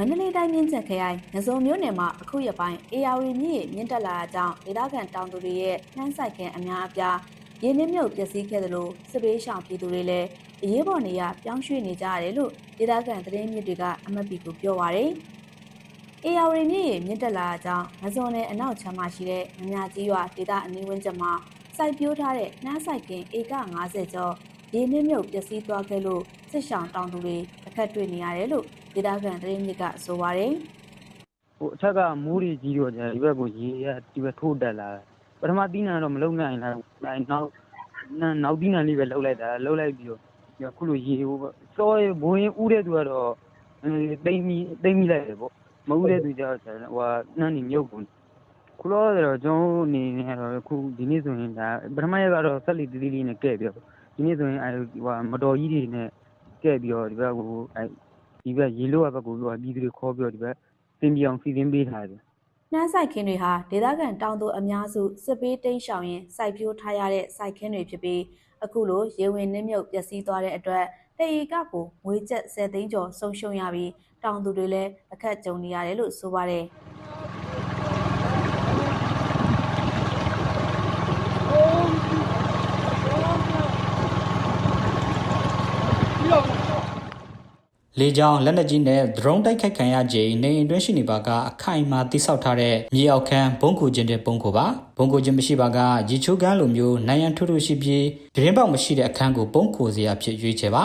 မန္တလေးတိုင်းမြင်းချက်ခရိုင်ငစုံမြို့နယ်မှာအခုရက်ပိုင်းအေယာဝတီမြစ်ရေမြင့်တက်လာတာကြောင့်ဒေသခံတောင်သူတွေရဲ့နှမ်းဆိုင်ခင်အများအပြားရင်းနှီးမြုပ်ပျက်စီးခဲ့သလိုစစ်ပေးရှောင်ပြည်သူတွေလည်းအရေးပေါ်နေရပြောင်းရွှေ့နေကြရတယ်လို့ဒေသခံသတင်းမြစ်တွေကအမတ်ပီကိုပြောပါရယ်အေယာဝတီမြစ်ရေမြင့်တက်လာတာကြောင့်ငစုံနယ်အနောက်ချမ်းမရှိတဲ့မမြကြီးရွာဒေသအနီးဝန်းကျင်မှာစိုက်ပျိုးထားတဲ့နှမ်းဆိုင်ခင်ဧက90ကျော် ရင်းနှီးမြုပ်ပျက်စီးသွားခဲ့လို့စစ်ရှောင်တောင်သူတွေအခက်တွေ့နေရတယ်လို့ဒေသခံသတင်းမြစ်ကဆိုပါတယ်ဟိုအထက်ကမိုးတွေကြီးတော့ကျဒီဘက်ကိုရေရဒီဘက်ထိုးတက်လာတယ်ပထမတီးနံတော့မလုံနိုင်လားအဲနောက်နောက်နောက်တီးနံလေးပဲလှုပ်လိုက်တာလှုပ်လိုက်ပြီးတော့ဒီအခုလိုရေဟိုစောရေဘိုးရင်ဥတဲ့သူကတော့အဲတိမ်မီတိမ်မီလိုက်တယ်ပေါ့မဥတဲ့သူကျတော့ဟိုဟာနှမ်းနေမြုပ်ကုန်ခုတော့တော့ကျွန်တော်အနေနဲ့တော့ခုဒီနေ့ဆိုရင်ဒါပထမရက်ကတော့ဆက်လီတီးတီးလေးနဲ့ကဲ့ပြီးတော့ ဒီနေ့ဆိုရင်အဲဟိုမတော်ကြီးတွေနဲ့ကဲ့ပြီးတော့ဒီဘက်ကိုအဲဒီဘက်ရေလို့ဘက်ကိုပြည်သူတွေခေါ်ပြီးတော့ဒီဘက်သင်ပြအောင်စီစဉ်ပေးထားတယ်။နှမ်းစိုက်ခင်းတွေဟာဒေသခံတောင်သူအများစုစစ်ပေးတိမ်းရှောင်ရင်စိုက်ပျိုးထားရတဲ့စိုက်ခင်းတွေဖြစ်ပြီးအခုလိုရေဝင်နှင်းမြုပ်ပျက်စီးသွားတဲ့အတွက်တရေကကိုငွေကျပ်10သိန်းကျော်ဆုံးရှုံးရပြီးတောင်သူတွေလည်းအခက်ကြုံနေရတယ်လို့ဆိုပါတယ်။ လေကြောင်းလက်နက်ကြီးနဲ့ drone တိုက်ခိုက်ခံရခြင်းနေအိမ်တွင်းရှိနေပါကအခိုင်အမာတိဆောက်ထားတဲ့မြေအောက်ခန်းဘုံကူခြင်းတဲ့ဘုံကူပါဘုံကူခြင်းမရှိပါကရေချိုးကန်းလိုမျိုးနိုင်ရန်ထွတ်ထွတ်ရှိပြီးဒရင်ပေါက်မရှိတဲ့အခန်းကိုဘုံကူစရာဖြစ်ရွေးချယ်ပါ